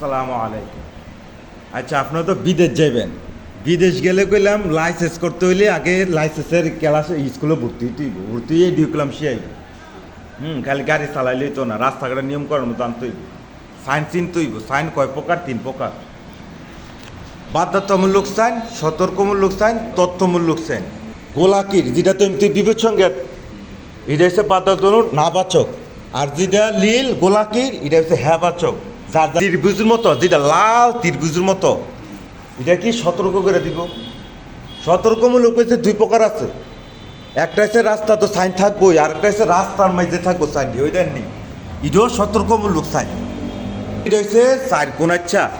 সালাম আলাইকুম। আচ্ছা আপনারা তো বিদেশ যাবেন বিদেশ গেলে কইলাম লাইসেন্স করতে হইলে আগে লাইসেন্সের ক্লাসে, স্কুলে ভর্তি হইব ভর্তি হয়ে ঢুকলাম সে আইব হুম, খালি গাড়ি চালাইলেই তো না, রাস্তাঘাটে নিয়ম করার মতো হইব। সাইন চিনতে হইব সাইন কয় প্রকার? তিন প্রকার। বাধ্যতামূলক সাইন সতর্কমূলক সাইন তথ্যমূলক সাইন গোলাকির, যেটা তো এমনি বিবেক সঙ্গে এটা হচ্ছে বাধ্যতামূলক নাবাচক। আর যেটা লীল, গোলাকির, এটা হচ্ছে হ্যাবাচক। যার ত্রিভুজের মতো, যেটা লাল ত্রিভুজের মতো, এটা কি সতর্ক করে দিব? সতর্কমূলক হচ্ছে দুই প্রকার আছে। একটা হচ্ছে রাস্তা তো সাইন থাকবোই আর একটা হচ্ছে রাস্তার মাঝে থাকব সাইন ওইটা নেই। এটাও সতর্কমূলক সাইন। এটা হচ্ছে সাইন কোন আচ্ছা।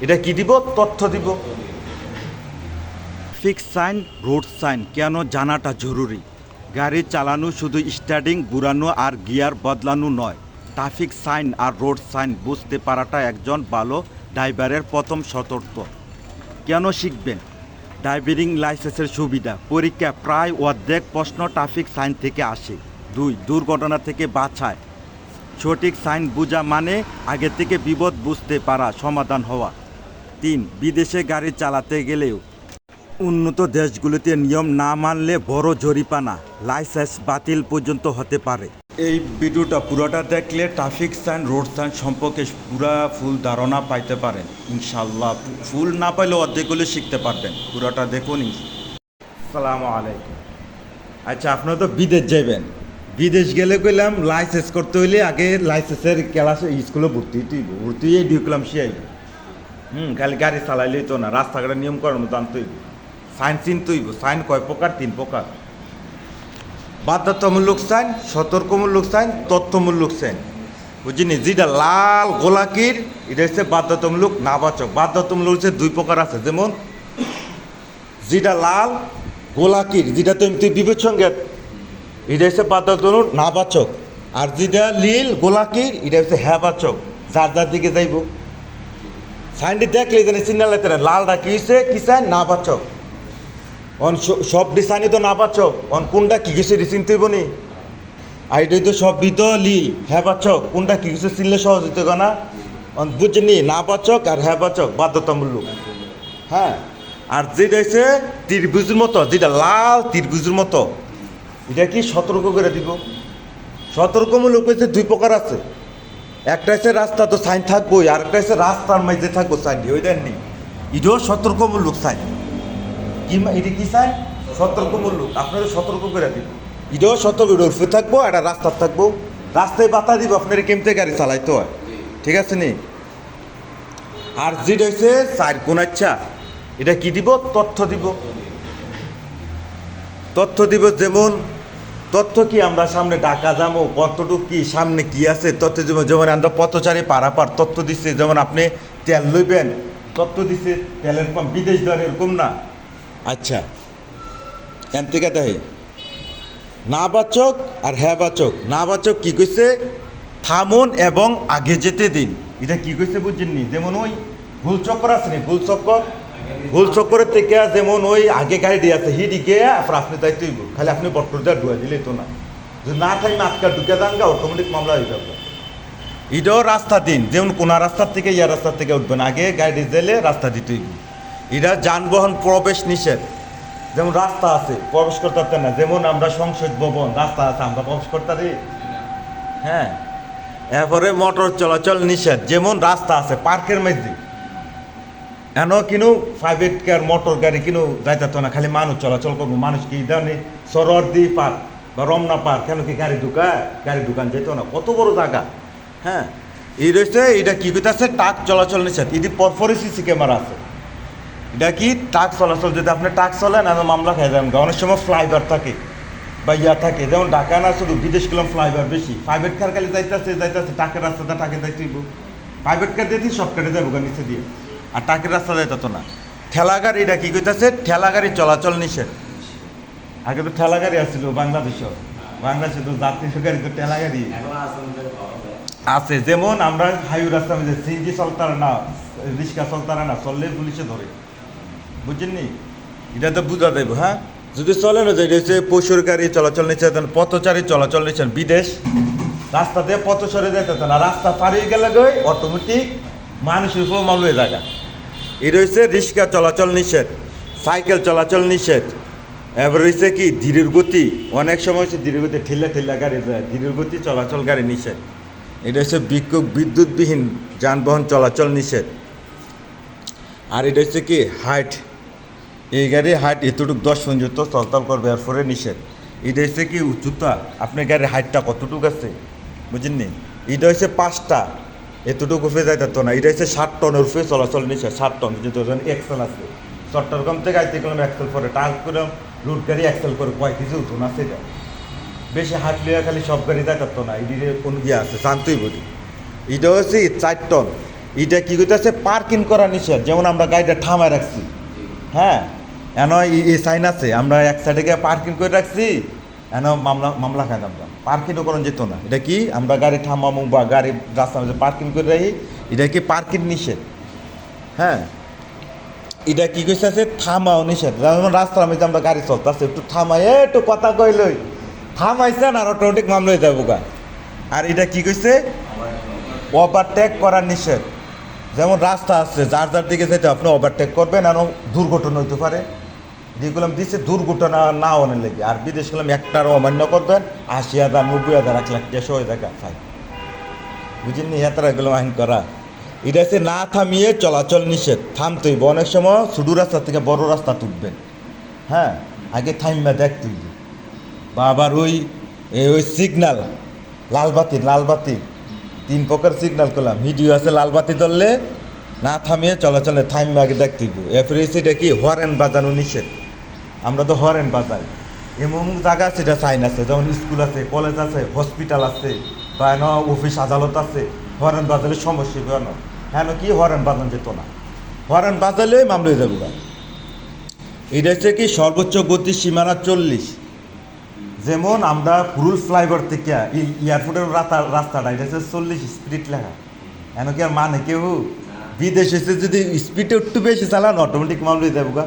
এটা কি দিব? তথ্য দিব। ফিক্স সাইন রোড সাইন, কেন জানাটা জরুরি? গাড়ি চালানো শুধু স্টার্টিং, ঘুরানো আর গিয়ার বদলানো নয়। ট্রাফিক সাইন আর রোড সাইন বুঝতে পারাটা একজন ভালো ড্রাইভারের প্রথম সতর্ক। কেন শিখবেন? ড্রাইভিং লাইসেন্সের সুবিধা। পরীক্ষা প্রায় অর্ধেক প্রশ্ন ট্রাফিক সাইন থেকে আসে। দুই, দুর্ঘটনা থেকে বাঁচায়। সঠিক সাইন বোঝা মানে আগে থেকে বিপদ বুঝতে পারা, সমাধান হওয়া। তিন, বিদেশে গাড়ি চালাতে গেলেও উন্নত দেশগুলিতে নিয়ম না মানলে বড় জরিপানা লাইসেন্স বাতিল পর্যন্ত হতে পারে। এই ভিডিওটা পুরোটা দেখলে ট্রাফিক সাইন রোড সাইন সম্পর্কে পুরা ফুল ধারণা পাইতে পারেন। ইনশাল্লাহ ফুল না পাইলে অর্ধেকগুলো শিখতে পারবেন। পুরোটা দেখুন সালাম আলাইকুম। আচ্ছা আপনারা তো বিদেশ যাবেন বিদেশ গেলে কইলাম লাইসেন্স করতে হইলে আগে লাইসেন্সের ক্লাসে স্কুলে ভর্তি হইতে হইব। ভর্তি হয়ে ঢুকলাম সে হুম, খালি গাড়ি চালাইলেই তো না রাস্তাঘাটে নিয়ম করার মতো আনতে হইব। সাইন চিনতে হইব সাইন কয় প্রকার? তিন প্রকার। বাধ্যতামূলক সাইন, সতর্কমূলক সাইন, তথ্যমূলক সাইন। বুঝিনি? যেটা লাল গোলাকির, এটা হচ্ছে বাধ্যতামূলক, নাবাচক। বাধ্যতামূলক হচ্ছে দুই প্রকার আছে। যেমন, যেটা লাল গোলাকির, যেটা তো এমনি বিবেক সঙ্গে এটা হচ্ছে বাধ্যতামূলক, নাবাচক। আর যেটা লীল গোলাকির, এটা হচ্ছে হ্যাবাচক যার যার দিকে যাইব। সাইনটি দেখলে জানি সিগনাল লালটা কি হয়েছে কি সাইন? নাবাচক। অন সব ডিসাইনে তো নাবাচক অন কোনটা কি কিছু চিনতে হইব নি? এটাই তো সব বিদ লি। হ্যাবাচক কোনটা কি কিছু চিনলে সহজ হইতে না? অন বুঝনি নাবাচক আর হ্যাবাচক বাধ্যতামূলক। হ্যাঁ? আর যেটা হচ্ছে ত্রিভুজের মতো, যেটা লাল ত্রিভুজের মতো। এটা কি সতর্ক করে দিব? সতর্কমূলক হচ্ছে দুই প্রকার আছে। একটা হচ্ছে রাস্তা তো সাইন থাকবোই আর একটা হচ্ছে রাস্তার মাঝে থাকব সাইন ওইটা নেই। এটাও সতর্কমূলক সাইন এটা কি সাইন সতর্কমূলক আপনারা সতর্ক করে দিব। এটাও সতর্ক রুফে থাকব একটা রাস্তা থাকব। রাস্তায় বাতা দিব আপনার কেমতে গাড়ি চালাইতে হয়? ঠিক আছে নি? আর যেটা হচ্ছে সাইড কোন আচ্ছা। এটা কি দিব? তথ্য দিব। তথ্য দিব যেমন তথ্য কি আমরা সামনে ডাকা যাব কতটুকু কি সামনে কি আছে? তথ্য দিব যেমন আমরা পথচারী পারাপার তথ্য দিচ্ছে যেমন আপনি তেল লইবেন তথ্য দিচ্ছে তেলের পাম্প বিদেশ দর এরকম না। আচ্ছা। এন থেকে দেখে নাবাচক আর হ্যাবাচক নাবাচক কি কইছে? থামুন এবং আগে যেতে দিন। এটা কি কইছে বুঝছেননি যেমন ওই ভুল চক্কর আছে নি? ভুল চক্কর ভুল চক্করের থেকে যেমন ওই আগে গাড়ি দিয়ে আছে, হিডি গিয়ে আপনার আপনি দায়িত্ব হইব। খালি আপনি বট্টর দেওয়া ডুয়া দিলে তো না। যদি না থাকলে আটকা ঢুকে যান গা অটোমেটিক মামলা হয়ে যাবে। এটাও রাস্তা দিন। যেমন কোন রাস্তার থেকে, ইয়া রাস্তার থেকে উঠবেন। আগে গাড়ি দিলে রাস্তা দিতে হইব। এটা যানবাহন প্রবেশ নিষেধ। যেমন রাস্তা আছে, প্রবেশ করতে পারতেন না। যেমন আমরা সংসদ ভবন, রাস্তা আছে, আমরা প্রবেশ করতে পারি। হ্যাঁ। এরপরে মোটর চলাচল নিষেধ। যেমন রাস্তা আছে, পার্কের মধ্যে। এন কিনু? প্রাইভেট কার মোটর গাড়ি কিনু? যাইতে না, খালি মানুষ চলাচল করব। মানুষ কি জানে? সরদি পার্ক বা রমনা পার্ক। কেন কি গাড়ি ঢুকায়? গাড়ি ঢুকান যেত না। কত বড় জায়গা। হ্যাঁ। এই রয়েছে এটা কি কইতাছে? টাক চলাচল নিষেধ। এটি পরপরই সিসি ক্যামেরা আছে। এটা কি? টাক চলাচল যদি আপনি টাক চলেন আমি মামলা খাই যাবেন। অনেক সময় ফ্লাইওভার থাকে, বা ইয়া থাকে। যেমন ঢাকা না, শুধু বিদেশ গেলাম ফ্লাইওভার বেশি। প্রাইভেট কার খালি যাইতেছে যাইতেছে, টাকের রাস্তাটা টাকে যাইতে প্রাইভেট কার দিয়ে সব কেটে যাব নিচে দিয়ে। আর টাকের রাস্তা যাইতে না। ঠেলা গাড়ি, এটা কি কইতাছে? ঠেলা গাড়ি চলাচল নিষেধ। আগে তো ঠেলা গাড়ি আসছিল বাংলাদেশও। বাংলাদেশে তো জাতীয় গাড়ি তো ঠেলা গাড়ি। আছে, যেমন আমরা হাইওয়ে রাস্তা সিএনজি চলতার না, রিক্সা চলতার না, চললে পুলিশে ধরে। বুঝছেননি এটা তো বুঝা দেব হ্যাঁ? যদি চলে না যায় হচ্ছে পশুর গাড়ি চলাচল নিচ্ছে পথচারী চলাচল নিচ্ছেন বিদেশ। রাস্তা দিয়ে পথ সরে যেতে না রাস্তা পাড়িয়ে গেলে গই অটোমেটিক মানুষের উপর মামলে জায়গা এটা হচ্ছে রিক্সা চলাচল নিষেধ, সাইকেল চলাচল নিষেধ। এবার হচ্ছে কি? ধীরের গতি। অনেক সময় হচ্ছে ধীরের গতি, ঠেলা ঠেলা গাড়ি যায়, ধীরের গতি চলাচল গাড়ি নিষেধ। এটা হচ্ছে বিক্ষোভ, বিদ্যুৎবিহীন যানবাহন চলাচল নিষেধ। আর এটা হচ্ছে কি? হাইট এই গাড়ি হাইট এতটুকু দশ পর্যন্ত চলতল করবে, এরপরে নিষেধ। এটা হচ্ছে কি উচ্চতা? আপনার গাড়ির হাইটটা কতটুকু আছে? বুঝেননি এটা হচ্ছে পাঁচটা এতটুকু উপরে যাইতে তো না। এটা হচ্ছে ষাট টনের উপরে চলাচল নিষেধ, ষাট টন যেহেতু ওজন এক্সেল আছে। চট্টগ্রাম থেকে আইতে গেলাম এক্সেল করে টাল করে রুট গাড়ি এক্সেল করে কয় কিছু উঠুন আছে এটা? বেশি হাট লিয়া খালি সব গাড়ি যাইতে তো না। এদিকে কোন গিয়ে আছে? শান্তই বলি এটা হচ্ছে চার টন এটা কি করতেছে পার্কিং করা নিষেধ। যেমন আমরা গাড়িটা থামায় রাখছি। হ্যাঁ? এন এই সাইন আছে, আমরা এক সাইডে গিয়ে পার্কিং করে রাখছি, এন মামলা মামলা খাই আমরা পার্কিংও করা যেত না। এটা কি? আমরা গাড়ি থামামু বা গাড়ি রাস্তার মধ্যে পার্কিং করে রাখি, এটা কি পার্কিং নিষেধ? হ্যাঁ। এটা কি কইছে আছে? থামাও নিষেধ। যেমন রাস্তার মধ্যে আমরা গাড়ি চলতেছে, একটু থামাই একটু কথা কইলই থামাইছেন আর অটোমেটিক মামলা হয়ে যাব গা। আর এটা কি কইছে? ওভারটেক করার নিষেধ। যেমন রাস্তা আছে, যার যার দিকে যেতে আপনি ওভারটেক করবেন আর দুর্ঘটনা হইতে পারে। যেগুলো দিচ্ছে দুর্ঘটনা না অনেক লেগে। আর বিদেশ গেলাম একটার অমান্য করবেন আশি হাজার, নব্বই হাজার, এক লাখ দেড়শো হয়ে দেখা ফাইন। বুঝিনি এতটা এগুলো আইন করা। এটা হচ্ছে না থামিয়ে চলাচল নিষেধ। থামতেই অনেক সময় ছোটো রাস্তা থেকে বড় রাস্তা তুলবেন। হ্যাঁ আগে থাইমা দেখ তুলবি বা আবার ওই ওই সিগনাল লালবাতি লালবাতি। তিন প্রকার সিগনাল করলাম। ভিডিও আছে লালবাতি ধরলে, না থামিয়ে চলাচলে থাইম আগে দেখতে দিব এরপরে সেটা কি? হরেন বাজানো নিষেধ। আমরা তো হরেন বাজাই। এমন জায়গা আছে এটা সাইন আছে যেমন স্কুল আছে কলেজ আছে হসপিটাল আছে বা এন অফিস আদালত আছে হরেন বাজালে সমস্যা কেন হ্যাঁ কি হরেন বাজানো যেত না। হরেন বাজালে মামলা হয়ে যাবে। এটা হচ্ছে কি সর্বোচ্চ গতি সীমানা চল্লিশ। যেমন আমরা পুরুল ফ্লাইওভার থেকে এয়ারপোর্টের রাস্তা রাস্তাটা এটা হচ্ছে চল্লিশ স্পিড লেখা। এন কি আর মানে কেউ? বিদেশে এসে যদি স্পিডে একটু বেশি চালান অটোমেটিক মামলা হয়ে যাব গা।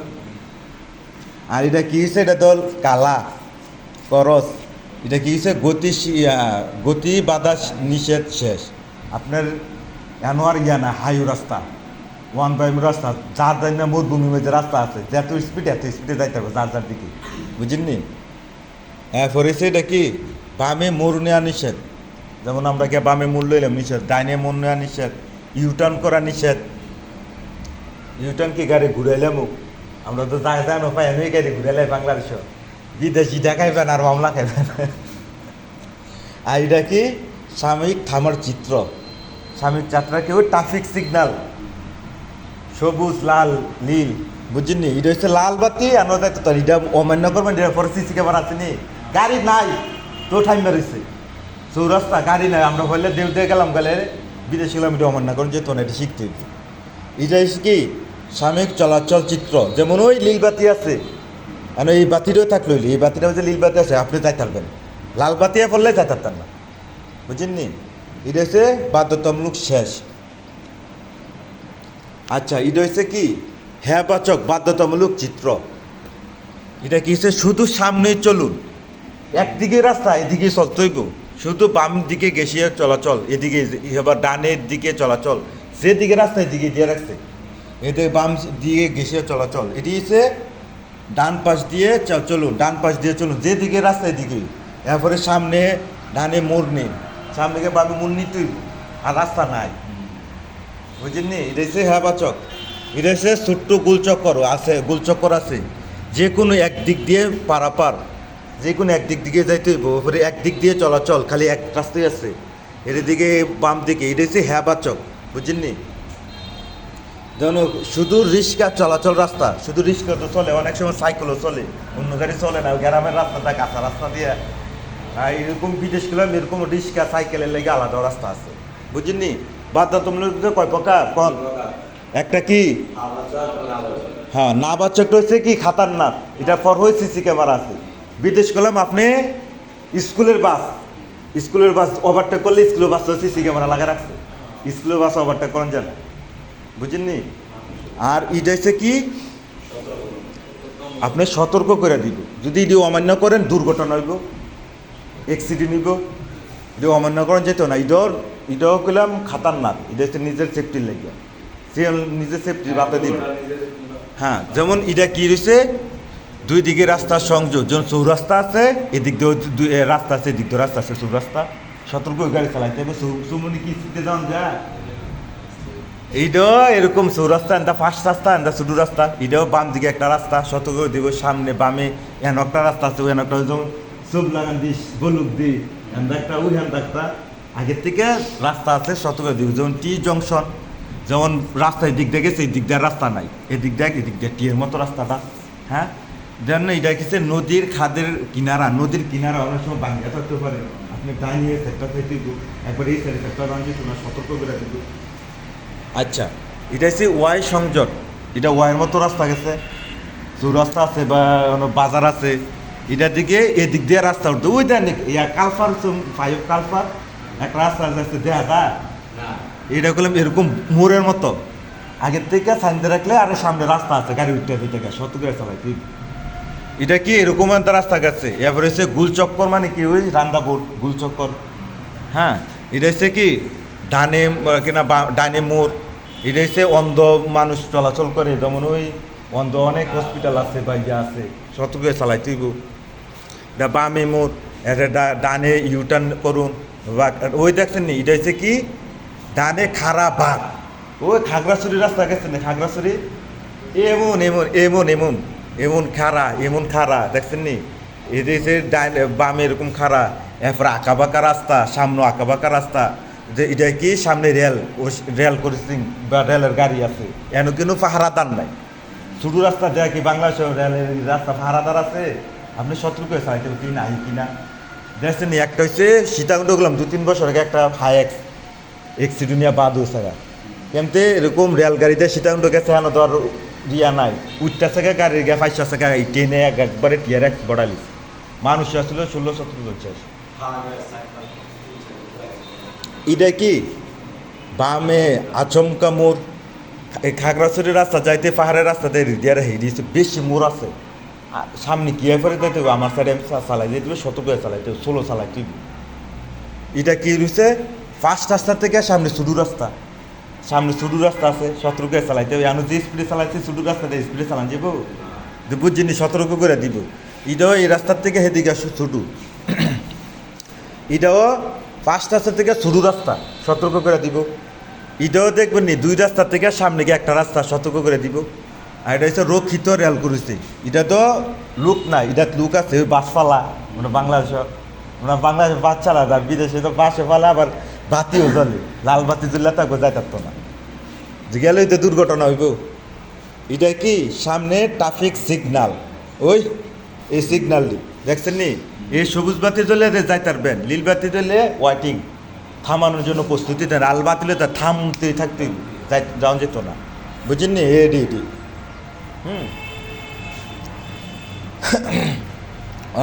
আর এটা কি হচ্ছে এটা দল কালা, করস। এটা কি হচ্ছে গতি গতি বাধা নিষেধ শেষ। আপনার এনোয়ার ইয়া না, হাইও রাস্তা। ওয়ান বাই রাস্তা, যার যার না মরুভূমির মধ্যে রাস্তা আছে। যত স্পিড এত স্পিডে যাইতে হবে, যার যার দিকে। বুঝেননি? এরপরে এটা কি? বামে মোড় নেওয়া নিষেধ। যেমন আমরা কে বামে মোড় লইলাম, নিষেধ। ডাইনে মোড় নেওয়া নিষেধ। ইউটার্ন করা নিষেধ। ইউটার্ন কি গাড়ি ঘুরাইলাম? আমরা তো যাই যাই পাই আমি গাড়ি ঘুরাইলাই বাংলাদেশ বিদেশি দেখাইবেন আর মামলা খাইবেন আর এটা কি? সাময়িক থামার চিত্র। সাময়িক যাত্রা কেউ ট্রাফিক সিগনাল সবুজ, লাল, নীল, বুঝিনি? এটা হচ্ছে লাল বাতি আমরা তো এটা অমান্য করবেন, এটা পরে সিসি ক্যামেরা আছে নি? গাড়ি নাই, তো টাইম বেরোচ্ছে চৌরাস্তা, গাড়ি নাই, আমরা হইলে দেউ দিয়ে গেলাম, গেলে বিদেশে গেলাম এটা অমান্য করেন যেত না এটা শিখতে এটা কি? সাময়িক চলাচল চিত্র যেমন ওই নীল বাতি আছে। আর এই বাতিটাও থাকল এই বাতিটাও যে নীল বাতি আছে আপনি যাই থাকবেন লাল বাতি পড়লে যাই পারতেন না বুঝেননি এটা হচ্ছে বাধ্যতামূলক শেষ। আচ্ছা এটা হচ্ছে কি? হ্যাঁ বাচক বাধ্যতামূলক চিত্র এটা কি হচ্ছে শুধু সামনে চলুন। একদিকে রাস্তা এদিকে চলতেইব শুধু বাম দিকে গেছিয়ে চলাচল এদিকে এবার ডানের দিকে চলাচল। যেদিকে রাস্তা এদিকে দিয়ে রাখছে এদিকে বাম দিয়ে গেছিয়ে চলাচল। এটি হচ্ছে ডান পাশ দিয়ে চলুন, ডান পাশ দিয়ে চলুন যেদিকে রাস্তা এদিকে। এরপরে সামনে ডানে মোড় নেই। সামনে বামে মোড় নিতেই আর রাস্তা নাই। বুঝলেন এটা হচ্ছে হ্যাবাচক এটা হচ্ছে ছোট্ট গোলচক্কর আছে গোলচক্কর আছে। যে কোনো এক দিক দিয়ে পারাপার যে কোনো এক দিক দিকে যাইতে হইব, ওপরে দিক দিয়ে চলাচল, খালি এক রাস্তায় আছে। এর দিকে বাম দিকে, এটা হচ্ছে হ্যাবাচক বুঝলেন যেন শুধু রিক্সা চলাচল রাস্তা, শুধু রিক্সা তো চলে, অনেক সময় সাইকেলও চলে, অন্য গাড়ি চলে না, গ্রামের রাস্তাটা কাঁচা রাস্তা দিয়ে। আর এরকম বিদেশ গেলাম, এরকম রিক্সা সাইকেলের লেগে আলাদা রাস্তা আছে। বুঝলি বাধ্যতামূলক কয় প্রকার? কোন একটা কি? হ্যাঁ না বাচ্চাটা হচ্ছে কি? খাতারনাক। এটা পর হয়ে সিসি ক্যামেরা আছে। বিদেশ করলাম আপনি, স্কুলের বাস। স্কুলের বাস ওভারটেক করলে স্কুলের বাস সিসি ক্যামেরা লাগা রাখছে। স্কুলের বাস ওভারটেক করেন যায় বুঝেননি? আর এটা হচ্ছে কি? আপনি সতর্ক করে দিব। যদি এটি অমান্য করেন, দুর্ঘটনা হইব অ্যাক্সিডেন্ট হইব। এটি অমান্য করেন, যেত না। এটাও এটাও করলাম খাতারনাক। এটা নিজের সেফটির লেগে সে নিজে সেফটি বাতে দিবে। হ্যাঁ যেমন এটা কি রয়েছে দুই দিকে রাস্তার সংযোগ। যেমন চৌরাস্তা আছে, এদিক দিয়ে রাস্তা আছে, এদিক দিয়ে রাস্তা আছে, চৌরাস্তা। সতর্ক গাড়ি চালাইতে হবে। সুমনি কি স্পিডে যাওয়া যায়? এইটাও এরকম চৌরাস্তা এটা ফার্স্ট রাস্তা এটা ছোটো রাস্তা। এটাও বাম দিকে একটা রাস্তা, সতর্ক দিব, সামনে বামে এন একটা রাস্তা আছে ওখানে একটা যেমন সব লাগান দিস বলুক দি এনদা একটা, ওই হ্যান্ড একটা। আগের থেকে রাস্তা আছে, সতর্ক দিব, যেমন টি জংশন, যেমন রাস্তা এই দিক দিয়ে গেছে এই দিক দিয়ে রাস্তা নাই। এদিক দেখ, এদিক দিয়ে টিয়ের মতো রাস্তাটা হ্যাঁ? দেন এটা কিছু নদীর খাদের কিনারা, নদীর কিনারা অনেক সময় বাঙ্গা থাকতে পারে। আপনি দাঁড়িয়ে সেক্টর থেকে একবার এই সাইডে সেক্টর দাঁড়িয়ে তোমরা সতর্ক করে দিব। আচ্ছা। এটা হচ্ছে ওয়াই সংযোগ। এটা ওয়াইয়ের মতো রাস্তা গেছে। চৌরাস্তা আছে বা কোনো বাজার আছে এটার দিকে এদিক দিয়ে রাস্তা উঠতে। ওই দেন ইয়া কালফার ফাইভ কালফার। একটা রাস্তা যাচ্ছে দেখা যায়? এটা করলাম এরকম মোড়ের মতো। আগের থেকে সাইনতে রাখলে আরে সামনে রাস্তা আছে গাড়ি উঠতে দিতে গেছে সত্য করে চালাই তুই এটা কি এরকম একটা রাস্তা গেছে? এরপরে হচ্ছে গুলচক্কর মানে কি ওই রান্দাপুর গুলচক্কর? হ্যাঁ। এটা হচ্ছে কি ডানে কিনা ডানে মোড় এটা হচ্ছে অন্ধ মানুষ চলাচল করে। যেমন ওই অন্ধ অনেক হসপিটাল আছে বা ইয়ে আছে সতর্ক চালাই তুইব এটা বামে মোড়, এটা ডানে ইউটার্ন করুন, বা, ওই দেখছেন নি, এটা হচ্ছে কি? ডানে খারা বাঘ ওই খাগড়াছড়ি রাস্তা গেছে না, খাগড়াছড়ি? এমন এমন এমন এমন এমন খারা এমন খারা দেখছেন নি? ডান, বামে এরকম খারা এরপর আঁকা বাঁকা রাস্তা, সামনে আঁকা বাঁকা রাস্তা। যে এটা কি? সামনে রেল, ও রেল করেছি, বা রেলের গাড়ি আছে। এন কিন্তু পাহারাদার নাই। ছোটো রাস্তা দেয় কি বাংলাদেশের রেলের রাস্তা পাহারাদার আছে? আপনি সতর্ক হয়ে চাইতে কি নাই কিনা? দেখছেন একটা হচ্ছে সীতাকুণ্ড গেলাম দু তিন বছর আগে একটা হাই এক্স এক্সিডেন্টিয়া বাদ হয়েছে কেমতে এরকম রেলগাড়িতে সীতাকুণ্ড গেছে হেন তো আর রিয়া নাই। উঠতে থেকে গাড়ির গিয়ে ফাইসা থেকে ট্রেনে একবারে টিয়ার এক বড়ালিস মানুষ আসলে ষোলো, সতেরো পঞ্চাশ এটা কি? বামে আচমকা মোড় এই খাগড়াছড়ির রাস্তা, যাইতে পাহাড়ের রাস্তাতে রিডিয়ার হেরিয়েছে বেশি মোড় আছে। সামনে কি করে যাইতে হবে? আমার সাইডে আমি চালাই দিয়ে হবে শত করে চালাইতে হবে, ষোলো চালাইতে হবে এটা কি রয়েছে ফার্স্ট রাস্তা থেকে সামনে শুরু রাস্তা। সামনে শুরু রাস্তা আছে সতেরো করে চালাইতে হবে। আমি যে স্পিডে চালাইছি শুরু রাস্তাতে স্পিডে চালান যাব বুঝিনি সতর্ক করে দিব। এটাও এই রাস্তার থেকে হেদিকে ছোটো। এটাও পাঁচ রাস্তা থেকে শুরু রাস্তা, সতর্ক করে দিব। এটাও দেখবেন নি, দুই রাস্তা থেকে সামনে গিয়ে একটা রাস্তা সতর্ক করে দিব। আর এটা হচ্ছে রক্ষিত রেল করেছে। এটা তো লোক না, এটা লোক আছে, ওই বাসপালা মানে বাংলাদেশ মানে বাংলাদেশ বাস চালা, আর বিদেশে তো বাসে পালা, আবার বাতিও জ্বলে। লাল বাতি জ্বললে তাকে যাই থাকতো না। যে গেলেই তো দুর্ঘটনা হইব। এটা কি সামনে ট্রাফিক সিগনাল ওই, এই সিগনালটি দেখছেন নি? এই সবুজ বাতি জ্বলে যাই পারবেন নীল বাতি জ্বলে ওয়াইটিং থামানোর জন্য প্রস্তুতি দেন। লাল বাতি জ্বলে তা থামতে থাকতে যাই যাওয়া যেত না। বুঝছেন নি? এডি এডি হুম।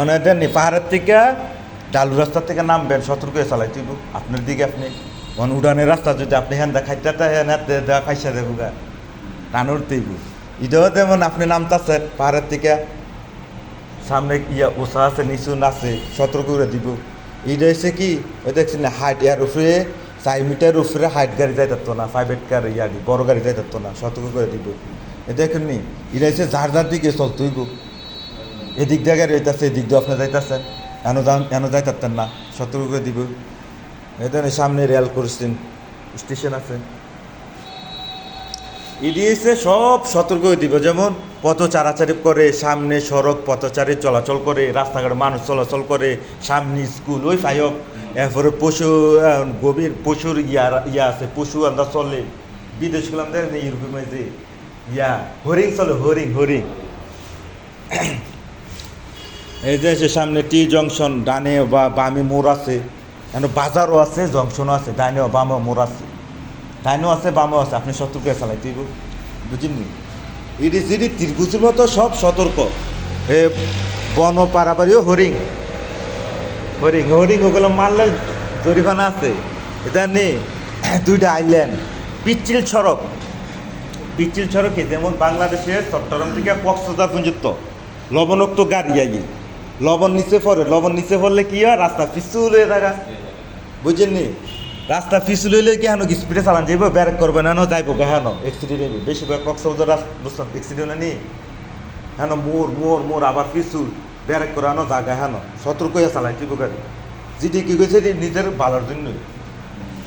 অনেক নি, পাহাড়ের থেকে ডালু রাস্তা থেকে নামবেন, সতর্ক হয়ে চালাই তুইব আপনার দিকে আপনি। অন উড়ানের রাস্তা যদি আপনি হ্যান দেখাইতে হ্যান দেওয়া খাইসা দেবো গা টানোর তুইব ইটাও যেমন আপনি নামতাছেন। পাহাড়ের থেকে সামনে ইয়া ওষা আছে, নিচু আছে সতর্ক করে দিব। এটা হচ্ছে কি ওই দেখছেন হাইট ইয়ার উপরে চার মিটার উপরে হাইট গাড়ি যাই থাকতো না প্রাইভেট কার ইয়ারি বড় গাড়ি যাই থাকতো না সতর্ক করে দিব। দেখেন নি এটা হচ্ছে যার যার দিকে চলতই গো এদিক দিয়ে গাড়ি হইতাছে এদিক দিয়ে আপনি যাইতাছেন এন যান এন যাইতারতেন না সতর্ক করে দিব। এখানে সামনে রেল করেছেন স্টেশন আছে। ইডিএসে সব সতর্ক দিব। যেমন পথ চারাচারি করে, সামনে সড়ক পথচারী চলাচল করে, রাস্তাঘাটে মানুষ চলাচল করে, সামনে স্কুল, ওই ফাইক। এরপরে পশু গভীর পশুর ইয়া ইয়া আছে, পশু আমরা চলে। বিদেশ গেলাম দেখেন ইউরোপে যে ইয়া হরিং চলে হরিং হরিং এই যে সামনে টি জংশন, ডানে বা বামে মোড় আছে। বাজারও আছে, জংশনও আছে, ডানে বামে মোড় আছে। ডাইনও আছে বামও আছে, আপনি সতর্ক হয়ে চালাই তুই বুঝিনি ইডি সিডি ত্রিভুজের মতো সব সতর্ক। এ বন পারাপারিও হরিং। হরিং হরিং ওগুলো মারলে জরিমানা আছে। এটা নেই দুইটা আইল্যান্ড। পিচ্ছিল সড়ক। পিচ্ছিল সড়কে যেমন বাংলাদেশের চট্টগ্রাম থেকে কক্সবাজার পর্যন্ত লবণাক্ত গাড়ি আগে লবণ নিচে পড়ে, লবণ নিচে পড়লে কি হয়? রাস্তা পিছুলে থাকা বুঝেননি রাস্তা পিছু লইলে কি হেন স্পিডে চালান যাইব? ব্যারেক করবে না যাইব হেন এক্সিডেন্ট হইব। বেশি কক্সবাজার রাস্তা বুঝলাম এক্সিডেন্ট নি হেন মোর মোর মোর আবার পিছু। ব্যারেক করে আনো জায়গা হেন সতর্ক হয়ে চালাই যাইব গাড়ি যেটি কি কইছে নিজের ভালোর জন্যই।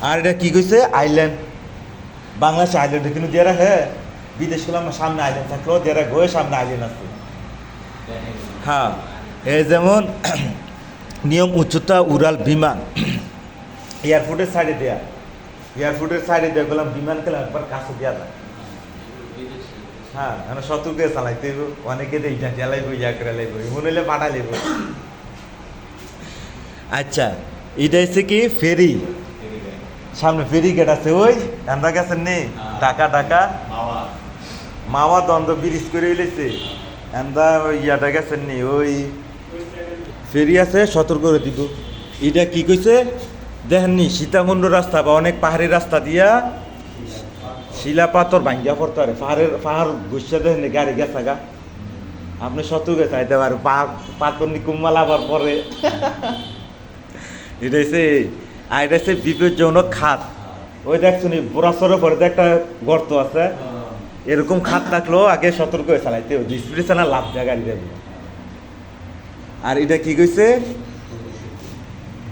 আর এটা কি কইছে? আইল্যান্ড বাংলাদেশ আইল্যান্ডে কিন্তু যারা হ্যাঁ বিদেশ করলাম সামনে আইল্যান্ড থাকলেও যারা গয়ে সামনে আইল্যান্ড আছে। হ্যাঁ এই যেমন নিয়ম উচ্চতা উড়াল বিমান। এয়ারপোর্টের সাইডে দেয়া। এয়ারপোর্টের সাইডে দেওয়া গেলাম বিমান খেলা একবার কাছে দেওয়া যায়? হ্যাঁ মানে সতর্ক চালাইতে হইব। অনেকে এইটা জ্বালাইব ইয়া করে লাইব মনে হইলে পাঠা লাইব। আচ্ছা এটা হচ্ছে কি? ফেরি। সামনে ফেরি গেট আছে ওই আমরা গেছেন নেই টাকা টাকা মাওয়া। দ্বন্দ্ব ব্রিজ করে এলেছে আমরা ওই ইয়াটা গেছেন নি ওই ফেরি আছে সতর্ক করে দিব। এটা কি কইছে? দেখেননি, সীতাকুণ্ড রাস্তা বা অনেক পাহাড়ি রাস্তা দিয়া শিলা পাথর ভাঙ্গিয়া পড়তে পারে। পাহাড়ের পাহাড় গুছিয়ে দেখেন গাড়ি গেছে গা। আপনি সতর্ক চাইতে পারে পাথর নিকুম্মাল আবার পরে। এটা হচ্ছে আর এটা হচ্ছে বিপজ্জনক খাত। ওই দেখছুনি বোরাসরের পরে তো একটা গর্ত আছে, এরকম খাত থাকলেও আগে সতর্ক হয়ে চালাইতে হবে। চালা লাভ দেয় গাড়ি যাবে আর এটা কি কইছে?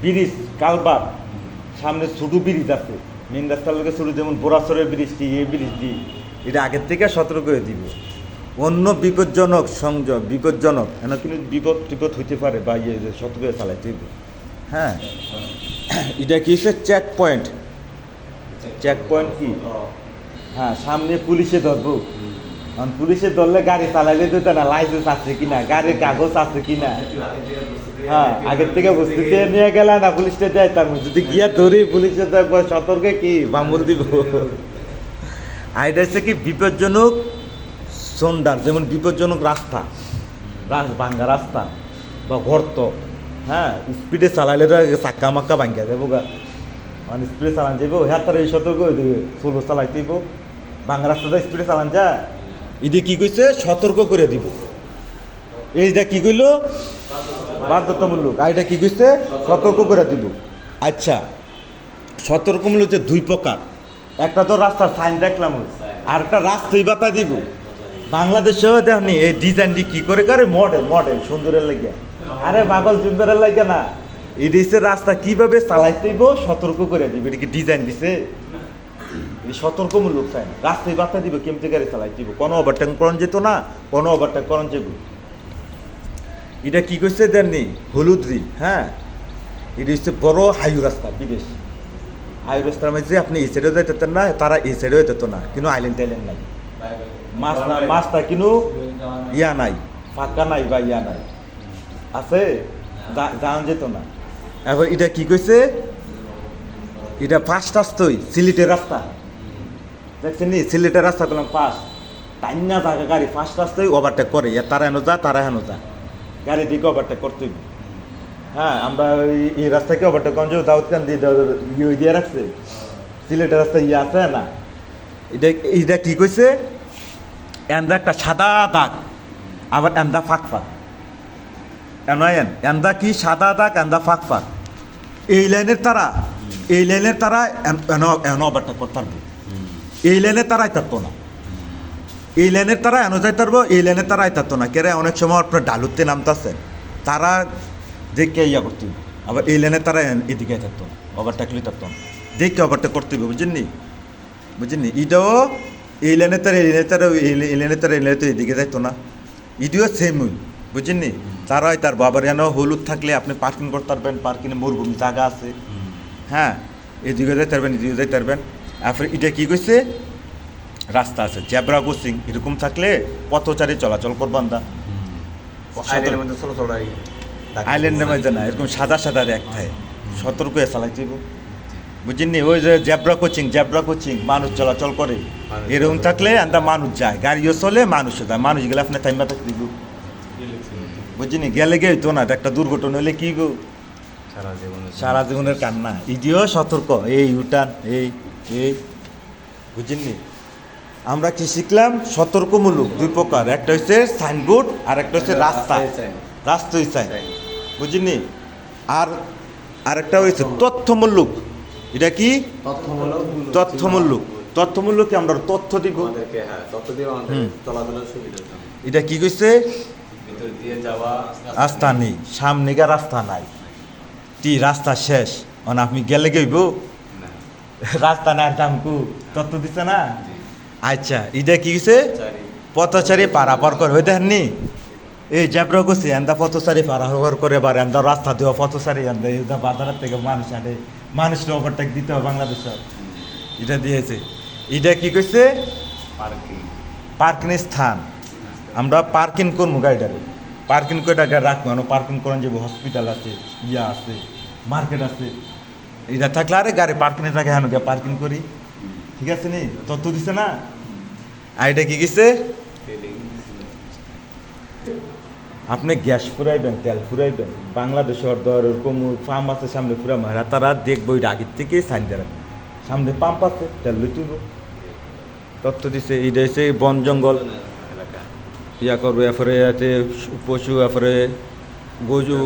ব্রিজ কালবার সামনে ছোট ব্রিজ আছে। মেন রাস্তার লোকে ছোট যেমন বোরাসরের ব্রিজটি এই ব্রিজটি এটা আগের থেকে সতর্ক হয়ে দিব। অন্য বিপজ্জনক সংযোগ বিপজ্জনক এন কিন্তু বিপদ টিপদ হইতে পারে বা ইয়ে যে সতর্ক হয়ে চালাইতে হবে হ্যাঁ। এটা কি হচ্ছে? চেক পয়েন্ট চেক পয়েন্ট কি হ্যাঁ সামনে পুলিশে ধরবো। কারণ পুলিশে ধরলে গাড়ি চালাইলে দিত না লাইসেন্স আছে কিনা, গাড়ির কাগজ আছে কিনা? হ্যাঁ আগের থেকে প্রস্তুতি নিয়ে গেলে, না পুলিশটা দেয়, তার যদি গিয়া ধরি পুলিশে তো সতর্কে কি বাম্বল দিব? আর এটা কি বিপজ্জনক সন্ডার যেমন বিপজ্জনক রাস্তা, রাস- ভাঙ্গা রাস্তা বা গর্ত হ্যাঁ স্পিডে চালাইলে তো চাক্কা মাক্কা ভাঙ্গা যাব গা। মানে স্পিডে চালান যাব হ্যাঁ তারা এই সতর্ক হয়ে দেবে সোলো চালাইতে দিব ভাঙ্গা রাস্তাটা স্পিডে চালান যা এদি কি কইছে? সতর্ক করে দিব। এইটা কি কইলো? বাধ্যতামূলক। আর এটা কি কইছে? সতর্ক করে দিব। আচ্ছা সতর্কমূলক যে দুই প্রকার। একটা তো রাস্তার সাইন দেখলাম আর একটা রাস্তাই বাতা দিব। বাংলাদেশেও দেখনি এই ডিজাইনটি কি করে করে? মডেল মডেল সুন্দরের লাগে আরে পাগল, সুন্দরের লাগে না। দেশের রাস্তা কীভাবে চালাইতেইব সতর্ক করে দিব। এটা কি ডিজাইন দিছে? এই সতর্কমূলক সাইন রাস্তায় বার্তা দিব কেমতে গাড়ি চালাই দিব। কোনো ওভারটেক করণ যেত না, কোনো ওভারটেক করণ যাব এটা কি করছে দেননি? হলুদ রিল হ্যাঁ? এটা হচ্ছে বড় হাইউ রাস্তা, বিদেশ। হাইউ রাস্তার মধ্যে আপনি এই সাইডেও যেতে না, তারা এই সাইডেও যেত না। কিন্তু আইল্যান্ড টাইল্যান্ড নাই। মাছ না মাছটা কিন্তু ইয়া নাই, ফাঁকা নাই বা ইয়া নাই। আছে? যা- যাওয়া যেত না। এখন এটা কি কইছে? এটা ফার্স্ট রাস্তাই সিলেটের রাস্তা। দেখছেন সিলেটের রাস্তা করলাম ফার্স্ট টাইম না থাকে গাড়ি ফার্স্ট রাস্তায় ওভারটেক করে। ইয়া তারা হেন যা, তারা হেন যা। গাড়ি দিকে ওভারটেক করতে হ্যাঁ আমরা এই- রাস্তাকে ওভারটেক করেন যে দাউদ দিয়ে ইয়ে দিয়ে রাখছে। সিলেটের রাস্তা ইয়ে আছে না? এটা এইটা কি কইছে? এন্দা একটা সাদা দাগ। আবার এন্দা ফাঁক ফাঁক। এনয়েন এন্দা কি সাদা দাগ, এন্দা ফাঁক ফাঁক। এই লাইনের তারা, এই লাইনের তারা এন- এন এন ওভারটেক করতে পারবে। এই লাইনে তারা আইতারতো না। এই লাইনের তারা এন যাইতে পারব এই লাইনের তারা আইতারতো না। কেরে অনেক সময় আপনার ডালুতে নামতাছে। তারা দেখে ইয়া করতে আবার এই লাইনে তারা এদিকে থাকতো ওভারটেক লিতারতো না। দেখে ওভারটেক করতে হবে বুঝেননি? বুঝেননি? এটাও এই লাইনে তারা এই লাইনে তারা এই লাই- এই লাইনে তারা এই লাইনে তো এদিকে যাইতো না। ইডিও সেম বুঝেননি? তারাই তার বাবার যেন হলুদ থাকলে আপনি পার্কিং করতে পারবেন পার্কিংয়ে মরুভূমি জায়গা আছে। হ্যাঁ এদিকে যাইতে পারবেন এদিকে যাইতে পারবেন। তারপরে এটা কি কইছে? রাস্তা আছে জেব্রা ক্রসিং এরকম থাকলে পথচারী চলাচল করবান দা আইল্যান্ডের মধ্যে না এরকম সাদা সাদা রেখ থাকে। সতর্ক হয়ে হইব বুঝিনি? ওই যে জেব্রা কোচিং জেব্রা কোচিং মানুষ চলাচল করে। এরকম থাকলে আন্দা মানুষ যায় গাড়িও চলে মানুষও যায়। মানুষ গেলে আপনার টাইম থাকতে দিব। বুঝিনি? গেলে গে তো না একটা দুর্ঘটনা হলে কি গো? সারা জীবনের কান্না। ইডিও সতর্ক এই ইউটান এই। এই বুঝিনি আমরা কি শিখলাম? সতর্কমূলক দুই প্রকার। একটা হচ্ছে সাইনবোর্ড আর একটা হচ্ছে রাস্তা। রাস্তাই সাইন। বুঝিনি আর আরেকটা হয়েছে তথ্যমূলক। এটা কি? তথ্যমূলক। তথ্যমূল্য তথ্যমূল্য কি? আমরা তথ্য দিব। হ্যাঁ এটা কি কইছে? ভিতর দিয়ে যাওয়া রাস্তা নেই। সামনে গা রাস্তা নাই। টি রাস্তা শেষ। অন আপনি গেলে গইব নাই দামকু। তথ্য দিছে না? আচ্ছা এটা কি চারি পথচারী। পারাপার করে হইতে হাননি? এই জ্যাবরা গেছে এন্দা পথচারী পারাপার করে এবার এন্দা রাস্তা দেওয়া পথচারী এন্দা এন্দা বাজারের থেকে মানুষ আনে মানুষের ওভারটেক দিতে হবে বাংলাদেশের এটা দিয়েছে। এটা কি কইছে? পার্কিং। পার্কিং স্থান। আমরা পার্কিং করব গাড়িটারে। পার্কিং করে গাড়ি রাখব পার্কিং করেন যাব হসপিটাল আছে ইয়া আছে মার্কেট আছে। এটা থাকলে আরে গাড়ি পার্কিংয়ে থাকে হ্যাঁ পার্কিং করি। ঠিক আছে নি? তথ্য দিছে না? আর এটা কি গেছে আপনি গ্যাস ফুরাইবেন, তেল ফুরাইবেন, বাংলাদেশে অর্ধর এরকম পাম্প আছে, সামনে ফুরা মারা, তারা দেখব ওই আগের থেকে সাইন দেবেন সামনে পাম্প আছে, তেল লুটিব। তথ্য দিছে এইটা হচ্ছে বন জঙ্গল। ইয়া করব এরপরে এতে পশু এরপরে গজু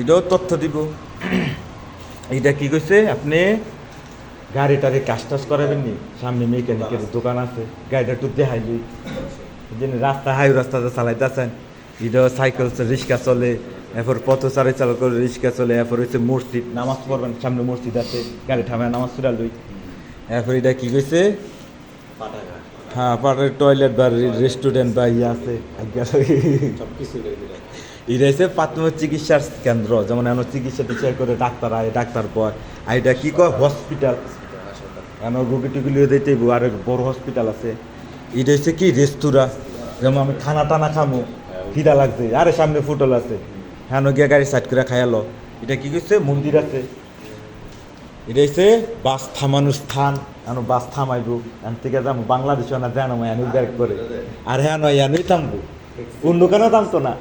এটাও তথ্য দিব। এইটা কি কইছে? আপনি গাড়ি টাড়ি কাজ টাজ করাবেন নি সামনে মেকানিকের দোকান আছে। গাড়িটা একটু দেখাইলি। যেন রাস্তা হাই রাস্তাতে চালাইতেছেন এটাও সাইকেল রিক্সা চলে এরপর পথচারে চালু করে রিক্সা চলে এরপর হচ্ছে মসজিদ নামাজ পড়বেন সামনে মসজিদ আছে গাড়ি ঠামায় নামাজ পড়া লই। এরপর এটা কি কইছে? হ্যাঁ পাটের টয়লেট বা রেস্টুরেন্ট বা ইয়ে আছে সব কিছু এটা হচ্ছে প্রাথমিক চিকিৎসার কেন্দ্র, যেমন এখন চিকিৎসা টিকিৎসা করে ডাক্তার আয়, ডাক্তার পর। আর এটা কি কয়? হসপিটাল। এখন রোগী দিতে আর বড় হসপিটাল আছে। এটা হচ্ছে কি? রেস্তোরাঁ। যেমন আমি খানা টানা খামো খিদা লাগছে, আরে সামনে ফুটল আছে। হ্যাঁ গিয়ে গাড়ি সাইড করে খাইয়ালো এটা কি করছে মন্দির আছে। এটা হচ্ছে বাস থামানোর স্থান। এখন বাস থামাইব এখান থেকে যাব বাংলাদেশ না জানো, এনু ব্যাগ করে। আর হ্যাঁ নয়, এনুই থামবো। অন্য কেন থামতো না?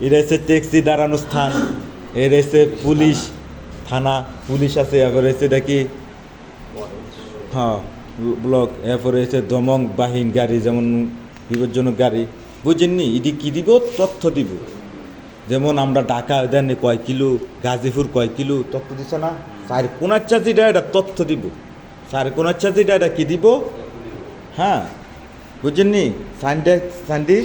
এটা হচ্ছে ট্যাক্সি দাঁড়ানোর স্থান। এর হচ্ছে পুলিশ থানা। পুলিশ আছে এবার এটা কি? হ্যাঁ ব্লক। এরপরে হচ্ছে দমং বাহিন গাড়ি, যেমন বিপজ্জনক গাড়ি। বুঝেননি, এটি কি দিব? তথ্য দিব। যেমন আমরা ঢাকা দেন কয় কিলো, গাজীপুর কয় কিলো, তথ্য দিছে না? স্যার কোনার চাষিটা এটা তথ্য দিব। স্যার কোনার চাষিটা এটা কি দিব? হ্যাঁ। বুঝেননি? Sunday Sunday